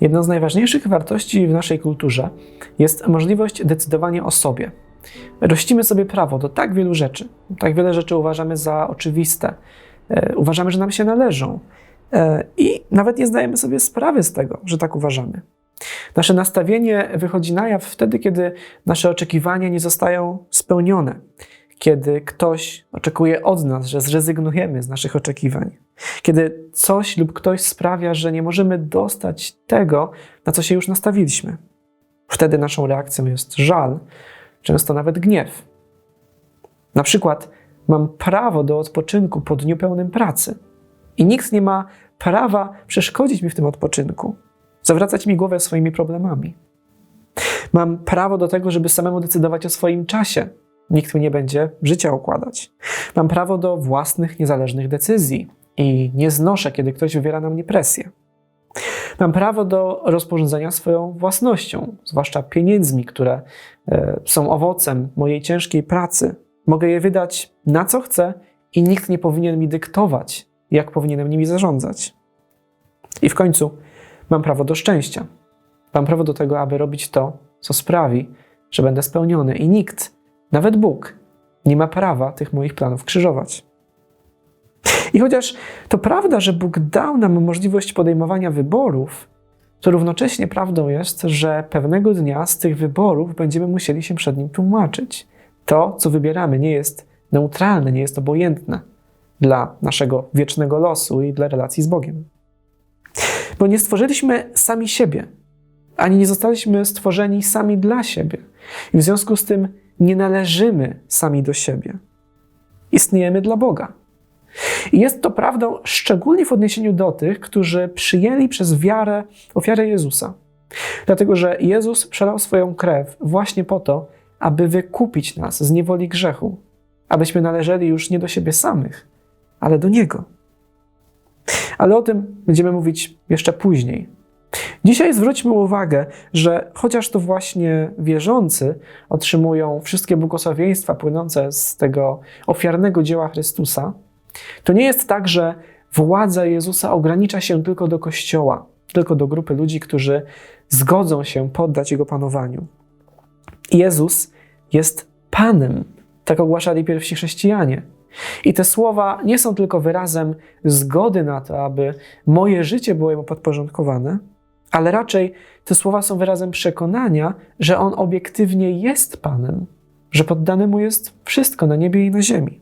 Jedną z najważniejszych wartości w naszej kulturze jest możliwość decydowania o sobie. Rościmy sobie prawo do tak wielu rzeczy. Tak wiele rzeczy uważamy za oczywiste. E, Uważamy, że nam się należą. E, I nawet nie zdajemy sobie sprawy z tego, że tak uważamy. Nasze nastawienie wychodzi na jaw wtedy, kiedy nasze oczekiwania nie zostają spełnione, kiedy ktoś oczekuje od nas, że zrezygnujemy z naszych oczekiwań, kiedy coś lub ktoś sprawia, że nie możemy dostać tego, na co się już nastawiliśmy. Wtedy naszą reakcją jest żal, często nawet gniew. Na przykład, mam prawo do odpoczynku po dniu pełnym pracy i nikt nie ma prawa przeszkodzić mi w tym odpoczynku, zawracać mi głowę swoimi problemami. Mam prawo do tego, żeby samemu decydować o swoim czasie. Nikt mi nie będzie życia układać. Mam prawo do własnych, niezależnych decyzji i nie znoszę, kiedy ktoś wywiera na mnie presję. Mam prawo do rozporządzenia swoją własnością, zwłaszcza pieniędzmi, które e, są owocem mojej ciężkiej pracy. Mogę je wydać na co chcę i nikt nie powinien mi dyktować, jak powinienem nimi zarządzać. I w końcu mam prawo do szczęścia. Mam prawo do tego, aby robić to, co sprawi, że będę spełniony, i nikt, nawet Bóg, nie ma prawa tych moich planów krzyżować. I chociaż to prawda, że Bóg dał nam możliwość podejmowania wyborów, to równocześnie prawdą jest, że pewnego dnia z tych wyborów będziemy musieli się przed Nim tłumaczyć. To, co wybieramy, nie jest neutralne, nie jest obojętne dla naszego wiecznego losu i dla relacji z Bogiem. Bo nie stworzyliśmy sami siebie, ani nie zostaliśmy stworzeni sami dla siebie. I w związku z tym nie należymy sami do siebie. Istniejemy dla Boga. I jest to prawdą szczególnie w odniesieniu do tych, którzy przyjęli przez wiarę ofiarę Jezusa. Dlatego, że Jezus przelał swoją krew właśnie po to, aby wykupić nas z niewoli grzechu, abyśmy należeli już nie do siebie samych, ale do Niego. Ale o tym będziemy mówić jeszcze później. Dzisiaj zwróćmy uwagę, że chociaż to właśnie wierzący otrzymują wszystkie błogosławieństwa płynące z tego ofiarnego dzieła Chrystusa, to nie jest tak, że władza Jezusa ogranicza się tylko do Kościoła, tylko do grupy ludzi, którzy zgodzą się poddać Jego panowaniu. Jezus jest Panem, tak ogłaszali pierwsi chrześcijanie. I te słowa nie są tylko wyrazem zgody na to, aby moje życie było Jemu podporządkowane, ale raczej te słowa są wyrazem przekonania, że On obiektywnie jest Panem, że poddane Mu jest wszystko na niebie i na ziemi.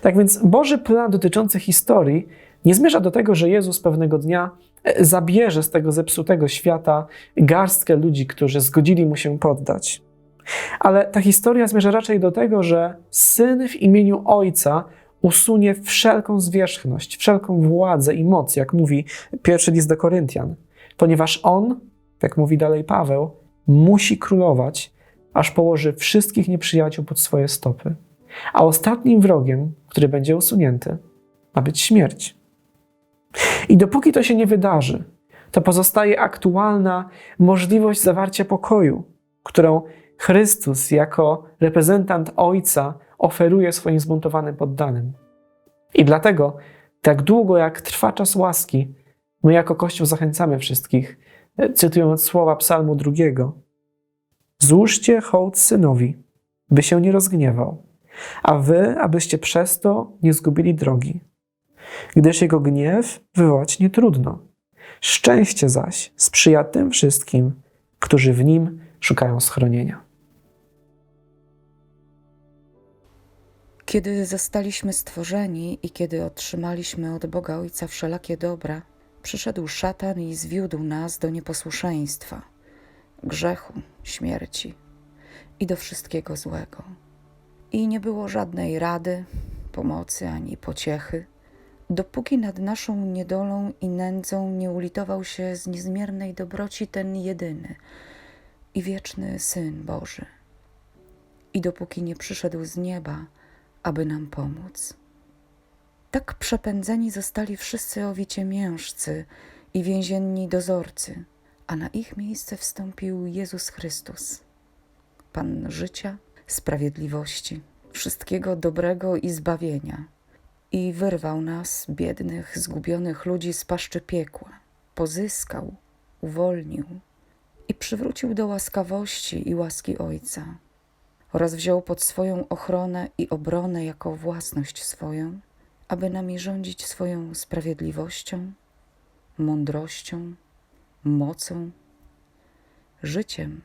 Tak więc Boży plan dotyczący historii nie zmierza do tego, że Jezus pewnego dnia e, zabierze z tego zepsutego świata garstkę ludzi, którzy zgodzili mu się poddać. Ale ta historia zmierza raczej do tego, że syn w imieniu ojca usunie wszelką zwierzchność, wszelką władzę i moc, jak mówi pierwszy list do Koryntian, ponieważ on, jak mówi dalej Paweł, musi królować, aż położy wszystkich nieprzyjaciół pod swoje stopy. A ostatnim wrogiem, który będzie usunięty, ma być śmierć. I dopóki to się nie wydarzy, to pozostaje aktualna możliwość zawarcia pokoju, którą Chrystus jako reprezentant Ojca oferuje swoim zbuntowanym poddanym. I dlatego, tak długo jak trwa czas łaski, my jako Kościół zachęcamy wszystkich, cytując słowa Psalmu drugiego: Złóżcie hołd synowi, by się nie rozgniewał, a wy, abyście przez to nie zgubili drogi, gdyż jego gniew wywołać nie trudno. Szczęście zaś sprzyja tym wszystkim, którzy w nim szukają schronienia. Kiedy zostaliśmy stworzeni i kiedy otrzymaliśmy od Boga Ojca wszelakie dobra, przyszedł szatan i zwiódł nas do nieposłuszeństwa, grzechu, śmierci i do wszystkiego złego. I nie było żadnej rady, pomocy ani pociechy, dopóki nad naszą niedolą i nędzą nie ulitował się z niezmiernej dobroci ten jedyny i wieczny Syn Boży. I dopóki nie przyszedł z nieba, aby nam pomóc. Tak przepędzeni zostali wszyscy owicie miężcy i więzienni dozorcy, a na ich miejsce wstąpił Jezus Chrystus, Pan życia, sprawiedliwości, wszystkiego dobrego i zbawienia, i wyrwał nas, biednych, zgubionych ludzi, z paszczy piekła. Pozyskał uwolnił i przywrócił do łaskawości i łaski Ojca, oraz wziął pod swoją ochronę i obronę jako własność swoją, aby nami rządzić swoją sprawiedliwością, mądrością, mocą, życiem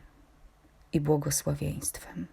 i błogosławieństwem.